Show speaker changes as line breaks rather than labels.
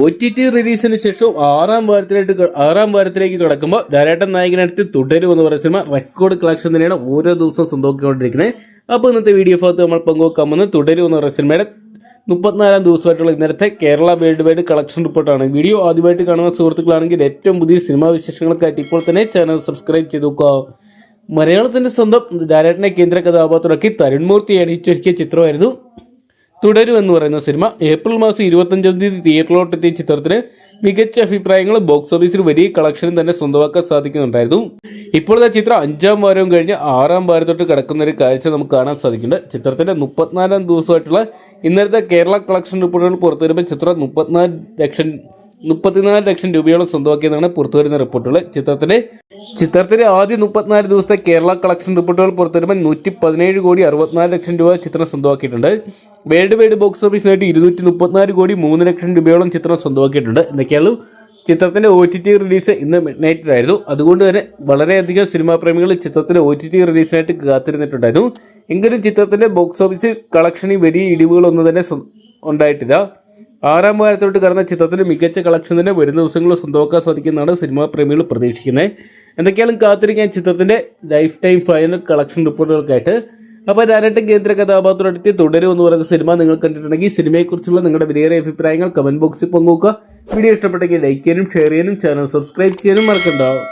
O T T റിലീസിന് ശേഷം ആറാം വാരത്തിലേക്ക് ആറാം വാരത്തിലേക്ക് കടക്കുമ്പോൾ ധാരാട്ടം നായകനടുത്ത് തുടരും എന്ന് പറയുന്ന സിനിമ റെക്കോർഡ് കളക്ഷൻ തന്നെയാണ് ഓരോ ദിവസവും സ്വന്തമാക്കിക്കൊണ്ടിരിക്കുന്നത് അപ്പോൾ ഇന്നത്തെ വീഡിയോ ഭാഗത്ത് നമ്മൾ പങ്കുവെക്കാൻ വന്ന് തുടരും എന്ന് പറയുന്ന സിനിമയുടെ മുപ്പത്തിനാലാം ദിവസമായിട്ടുള്ള ഇന്നലത്തെ കേരള വേൾഡ് വൈഡ് കളക്ഷൻ റിപ്പോർട്ടാണ് വീഡിയോ ആദ്യമായിട്ട് കാണുന്ന സുഹൃത്തുക്കളാണെങ്കിൽ ഏറ്റവും പുതിയ സിനിമാ വിശേഷങ്ങൾക്കായിട്ട് ഇപ്പോൾ തന്നെ ചാനൽ സബ്സ്ക്രൈബ് ചെയ്ത് നോക്കുക. മലയാളത്തിന്റെ സ്വന്തം ധാരാട്ടിനെ കേന്ദ്ര കഥാപാത്രമാക്കി തരുൺമൂർത്തി അണിയിച്ചൊരുക്കിയ ചിത്രമായിരുന്നു. തുടരും എന്ന് പറയുന്ന സിനിമ ഏപ്രിൽ മാസം ഇരുപത്തഞ്ചാം തീയതി തിയേറ്ററിലോട്ടെത്തിയ ചിത്രത്തിന് മികച്ച അഭിപ്രായങ്ങൾ ബോക്സ് ഓഫീസിൽ വലിയ കളക്ഷനും തന്നെ സ്വന്തമാക്കാൻ സാധിക്കുന്നുണ്ടായിരുന്നു. ഇപ്പോഴത്തെ ചിത്രം അഞ്ചാം വാരവും കഴിഞ്ഞ് ആറാം വാരത്തോട്ട് കിടക്കുന്ന ഒരു കാഴ്ച നമുക്ക് കാണാൻ സാധിക്കുന്നുണ്ട്. ചിത്രത്തിന്റെ മുപ്പത്തിനാലാം ദിവസമായിട്ടുള്ള ഇന്നലത്തെ കേരള കളക്ഷൻ റിപ്പോർട്ടുകൾ പുറത്തു വരുമ്പോൾ ചിത്രം മുപ്പത്തിനാല് ലക്ഷം മുപ്പത്തിനാല് ലക്ഷം രൂപയോളം സ്വന്തമാക്കിയെന്നാണ് പുറത്തുവരുന്ന റിപ്പോർട്ടുകൾ. ചിത്രത്തിന്റെ ചിത്രത്തിന്റെ ആദ്യ മുപ്പത്തിനാല് ദിവസത്തെ കേരള കളക്ഷൻ റിപ്പോർട്ടുകൾ പുറത്തുവരുമ്പോൾ നൂറ്റി പതിനേഴ് കോടി അറുപത്തിനാല് ലക്ഷം രൂപ ചിത്രം സ്വന്തമാക്കിയിട്ടുണ്ട്. വേൾഡ് വൈഡ് ബോക്സ് ഓഫീസ് നേടി ഇരുന്നൂറ്റി മുപ്പത്തിനാല് കോടി മൂന്ന് ലക്ഷം രൂപയോളം ചിത്രം സ്വന്തമാക്കിയിട്ടുണ്ട്. എന്നൊക്കെയാണ് ചിത്രത്തിന്റെ ഒ ടി ടി റിലീസ് ഇന്ന് മിഡ് നൈറ്റിലായിരുന്നു അതുകൊണ്ട് തന്നെ വളരെയധികം സിനിമാ പ്രേമികൾ ചിത്രത്തിന്റെ ഒ ടി ടി റിലീസിനായിട്ട് കാത്തിരുന്നിട്ടുണ്ടായിരുന്നു. എങ്കിലും ചിത്രത്തിന്റെ ബോക്സ് ഓഫീസ് കളക്ഷനിൽ വലിയ ഇടിവുകളൊന്നും തന്നെ ഉണ്ടായിട്ടില്ല. ആറാം വാരത്തോട്ട് കടന്ന ചിത്രത്തിന് മികച്ച കളക്ഷൻ തന്നെ വരുന്ന ദിവസങ്ങളിൽ സ്വന്തമാക്കാൻ സാധിക്കുന്നതാണ് സിനിമാ പ്രേമികൾ പ്രതീക്ഷിക്കുന്നത്. എന്തൊക്കെയാണ് കാത്തിരിക്കാൻ ചിത്രത്തിന്റെ ലൈഫ് ടൈം ഫൈനൽ കളക്ഷൻ റിപ്പോർട്ടുകൾക്കായിട്ട് അപ്പോൾ ഡയറക്റ്റ് കേന്ദ്ര കഥാപാത്രത്തിൽ തുടരും എന്ന് പറയുന്ന സിനിമ നിങ്ങൾ കണ്ടിട്ടുണ്ടെങ്കിൽ സിനിമയെക്കുറിച്ചുള്ള നിങ്ങളുടെ വിലയേറിയ അഭിപ്രായങ്ങൾ കമന്റ് ബോക്സിൽ പങ്കുവെക്കുക. വീഡിയോ ഇഷ്ടപ്പെട്ടെങ്കിൽ ലൈക്ക് ചെയ്യാനും ഷെയർ ചെയ്യാനും ചാനൽ സബ്സ്ക്രൈബ് ചെയ്യാനും മറക്കണ്ടാവും